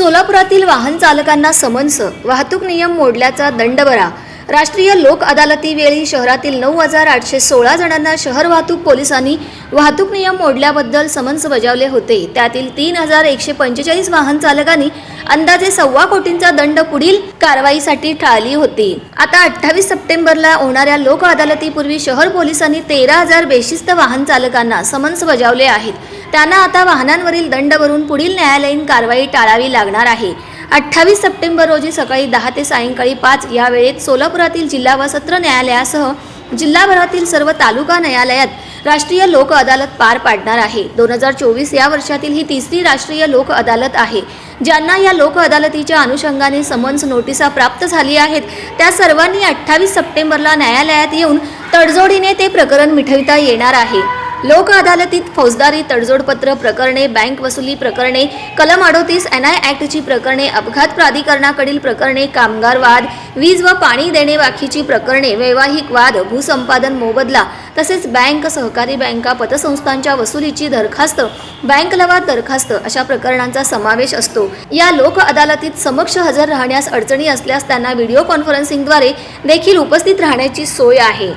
सोलापुरातील वाहन चालकांना समन्स वाहतूक नियम मोडल्याचा दंड बरा राष्ट्रीय लोक अदालतीवेळी शहरातील नऊ हजार आठशे सोळा जणांना शहर वाहतूक पोलिसांनी वाहतूक नियम मोडल्याबद्दल समन्स बजावले होते. त्यातील तीन हजार एकशे पंचेचाळीस वाहन चालकांनी अंदाजे सव्वा कोटींचा दंड पुढील कारवाईसाठी टाळली होती. आता अठ्ठावीस सप्टेंबरला होणाऱ्या लोक अदालतीपूर्वी शहर पोलिसांनी तेरा हजार बेशिस्त वाहन चालकांना समन्स बजावले आहेत. त्यांना आता वाहनांवरील दंड भरून पुढील न्यायालयीन कारवाई टाळावी लागणार आहे. अठ्ठावीस सप्टेंबर रोजी सकाळी दहा ते सायंकाळी पाच या वेळेत सोलापुरातील जिल्हा व सत्र न्यायालयासह जिल्हाभरातील सर्व तालुका न्यायालयात राष्ट्रीय लोक अदालत पार पाडणार आहे. दोन हजार चोवीस या वर्षातील ही तिसरी राष्ट्रीय लोक अदालत आहे. ज्यांना या लोक अदालतीच्या अनुषंगाने समन्स नोटिसा प्राप्त झाली आहेत त्या सर्वांनी अठ्ठावीस सप्टेंबरला न्यायालयात येऊन तडजोडीने ते प्रकरण मिटविता येणार आहे. लोक अदालतीत फौजदारी तडजोडपत्र प्रकरणे बँक वसुली प्रकरणे कलम अडोतीस एन आय ॲक्टची प्रकरणे अपघात प्राधिकरणाकडील प्रकरणे कामगार वाद वीज व पाणी देणे बाकीची प्रकरणे वैवाहिक वाद भूसंपादन मोबदला तसेच बँक सहकारी बँका पतसंस्थांच्या वसुलीची दरखास्त बँक लवाद दरखास्त अशा प्रकरणांचा समावेश असतो. या लोक अदालतीत समक्ष हजर राहण्यास अडचणी असल्यास त्यांना व्हिडिओ कॉन्फरन्सिंगद्वारे देखील उपस्थित राहण्याची सोय आहे.